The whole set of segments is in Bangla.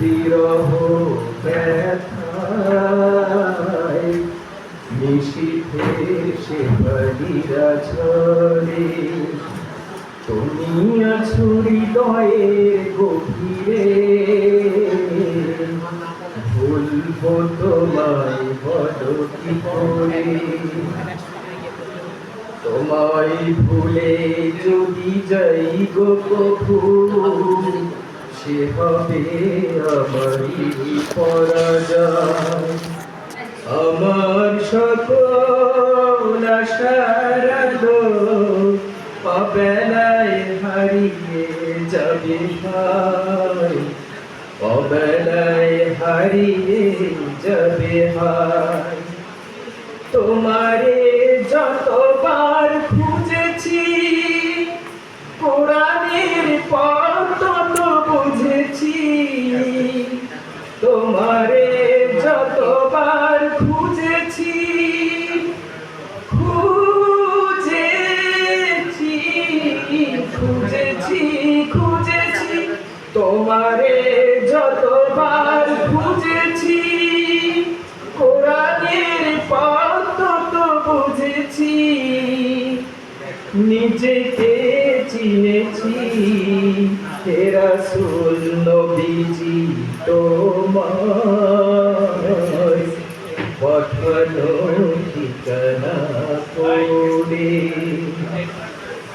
বিরহ ব্যথায় নিশীথের সে বালিরা ঝরে। তুমি আছো হৃদয়ের গভীরে। তোমায় বলো কি তোমায় ভুলে যদি যাই গো প্রভু সে হবে আমারই পরাজয়। আমার সকল আলো অবেলায় হারিয়ে যাবে ভাই অবেলায় হারিয়ে যাবে ভাই খুঁজেছি খুঁজেছি, তোমারে যতবার খুঁজেছি। কোরআনের পথ তত বুঝেছি, নিজেকে চিনেছি। তেরা সুল নবীজি তোমার পঠানো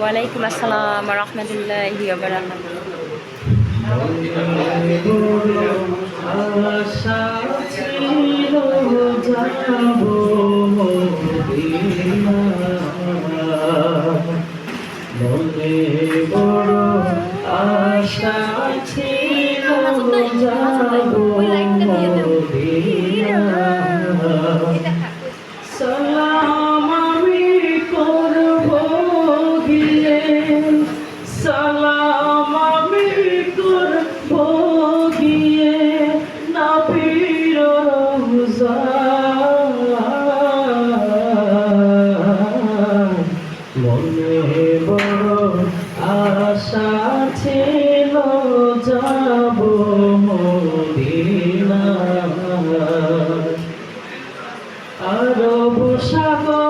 ওয়ালাইকুম আসসালাম রহমতুল্লাহি বারাকাতুহু। আশা ছিল যাব মদিনা মনে বড় আশা ছিল যাব মনে বড় আশা ছিল যাব মদিনা আরব সাগর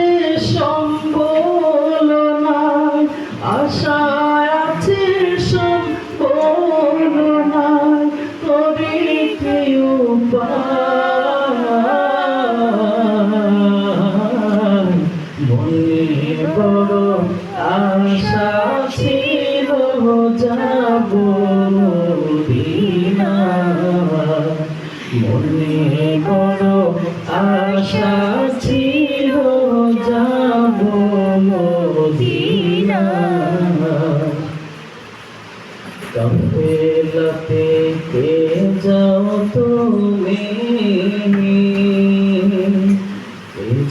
মনে বড় আশা ছিল যাব দিনা মনে বড় আশা ছিল যাব মদিনা কাফেলাতে কে যাও তুমি কে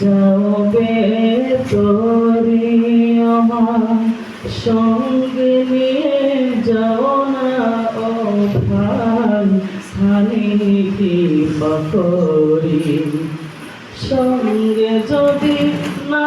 যাও বে আমার সঙ্গে নিয়ে যাও না ও ভাই সঙ্গে যদি না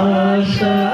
আশা ছিল যাব